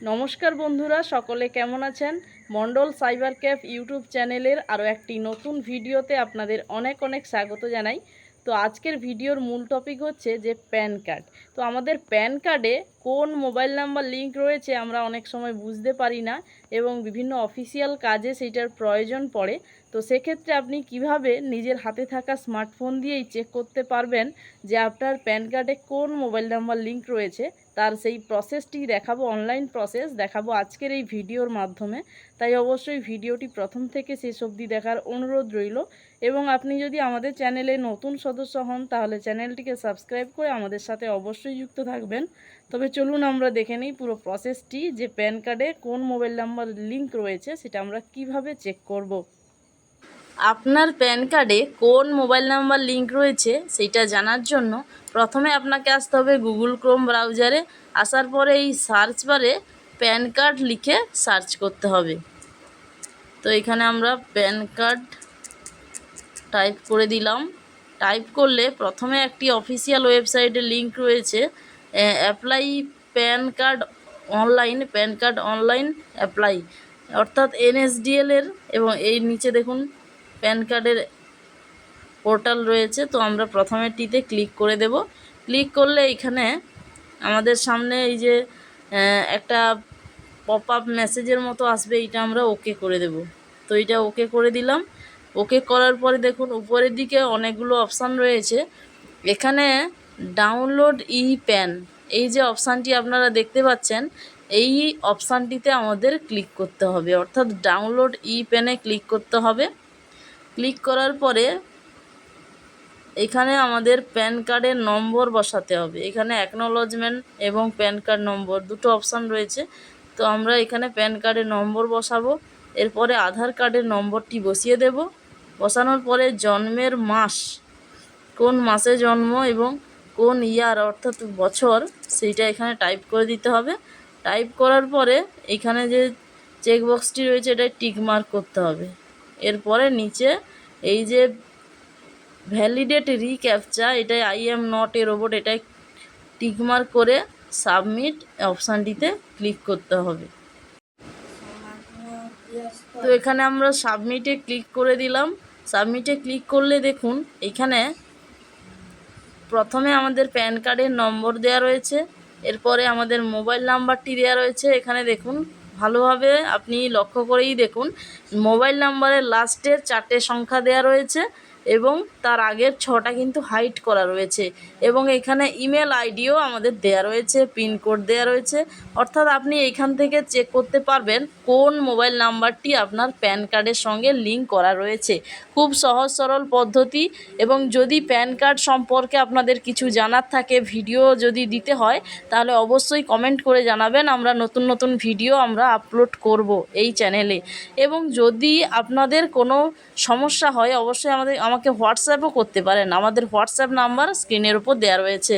নমস্কার বন্ধুরা, সকলে কেমন আছেন? মন্ডল সাইবার ক্যাফ ইউটিউব চ্যানেলের আরও একটি নতুন ভিডিওতে আপনাদের অনেক অনেক স্বাগত জানাই। তো আজকের ভিডিওর মূল টপিক হচ্ছে যে প্যান কার্ড। তো আমাদের প্যান কার্ডে কোন মোবাইল নাম্বার লিঙ্ক রয়েছে আমরা অনেক সময় বুঝতে পারি না এবং বিভিন্ন অফিসিয়াল কাজে সেইটার প্রয়োজন পড়ে। তো সেক্ষেত্রে আপনি কীভাবে নিজের হাতে থাকা স্মার্টফোন দিয়েই চেক করতে পারবেন যে আপনার প্যান কার্ডে কোন মোবাইল নাম্বার লিঙ্ক রয়েছে? তার সেই প্রসেসটি দেখাবো অনলাইন প্রসেস দেখাবো আজকের এই ভিডিওর মাধ্যমে। তাই অবশ্যই ভিডিওটি প্রথম থেকে শেষ অবধি দেখার অনুরোধ রইল এবং আপনি যদি আমাদের চ্যানেলে নতুন সদস্য হন তাহলে চ্যানেলটিকে সাবস্ক্রাইব করে আমাদের সাথে অবশ্যই যুক্ত থাকবেন। তবে চলুন আমরা দেখে নিই পুরো প্রসেসটি যে প্যান কার্ডে কোন মোবাইল নাম্বার লিংক রয়েছে সেটা আমরা কীভাবে চেক করব। আপনার প্যান কার্ডে কোন মোবাইল নাম্বার লিংক রয়েছে সেটা জানার জন্য প্রথমে আপনাকে আসতে হবে গুগল ক্রোম ব্রাউজারে আসার পরে এই সার্চ বারে প্যান কার্ড লিখে সার্চ করতে হবে। তো এখানে আমরা প্যান কার্ড টাইপ করে দিলাম। টাইপ করলে প্রথমে একটি অফিসিয়াল ওয়েবসাইটে লিংক রয়েছে। Apply PAN card online PAN card online apply অর্থাৎ এনএসডিএল এর এবং এই নিচে দেখুন প্যান কার্ডের পোর্টাল রয়েছে, তো আমরা প্রথমেরটিতে ক্লিক করে দেব। ক্লিক করলে এখানে আমাদের সামনে এই যে একটা পপ আপ মেসেজের মতো আসবে এটা আমরা ওকে করে দেব। তো এটা ওকে করে দিলাম। ওকে করার পরে দেখুন, উপরের দিকে অনেকগুলো অপশান রয়েছে। এখানে ডাউনলোড ই প্যান এই যে অপশানটি আপনারা দেখতে পাচ্ছেন, এই অপশানটিতে আমাদের ক্লিক করতে হবে। অর্থাৎ ডাউনলোড ই প্যানে ক্লিক করতে হবে। ক্লিক করার পরে এখানে আমাদের প্যান কার্ডের নম্বর বসাতে হবে। এখানে অ্যাকনোলজমেন্ট এবং প্যান কার্ড নম্বর দুটো অপশান রয়েছে। তো আমরা এখানে প্যান কার্ডের নম্বর বসাবো। এরপরে আধার কার্ডের নম্বরটি বসিয়ে দেব। বসানোর পরে জন্মের মাস, কোন মাসে জন্ম এবং কোন ইয়ার অর্থাৎ বছর, সেইটা এখানে টাইপ করে দিতে হবে। টাইপ করার পরে এখানে যে চেকবক্সটি রয়েছে, এটায় টিক মার্ক করতে হবে। এরপরে নিচে এই যে ভ্যালিডেট রিক্যাপচা এটাই I am not a robot এটাই টিকমার্ক করে সাবমিট অপশানটিতে ক্লিক করতে হবে। তো এখানে আমরা সাবমিটে ক্লিক করে দিলাম। সাবমিটে ক্লিক করলে দেখুন, এখানে প্রথমে আমাদের প্যান কার্ডের নম্বর দেওয়া রয়েছে, এরপরে আমাদের মোবাইল নাম্বারটি দেওয়া রয়েছে, এখানে দেখুন, ভালোভাবে আপনি লক্ষ্য করেই দেখুন, মোবাইল নাম্বারের লাস্টের চারটে সংখ্যা দেওয়া রয়েছে। এবং তার আগের ছটা কিন্তু হাইট করা রয়েছে এবং এখানে ইমেল আইডিও আমাদের দেয়া রয়েছে পিনকোড দেয়া রয়েছে। অর্থাৎ আপনি এখান থেকে চেক করতে পারবেন কোন মোবাইল নাম্বারটি আপনার প্যান কার্ডের সঙ্গে লিঙ্ক করা রয়েছে। খুব সহজ, সরল পদ্ধতি এবং যদি প্যান কার্ড সম্পর্কে আপনাদের কিছু জানার থাকে ভিডিও যদি দিতে হয়, তাহলে অবশ্যই কমেন্ট করে জানাবেন। আমরা নতুন নতুন ভিডিও আমরা আপলোড করব এই চ্যানেলে এবং যদি আপনাদের কোনো সমস্যা হয়, অবশ্যই আমাদের আমাকে হোয়াটসঅ্যাপও করতে পারেন। আমাদের হোয়াটসঅ্যাপ নাম্বার স্ক্রিনের উপর দেওয়া রয়েছে।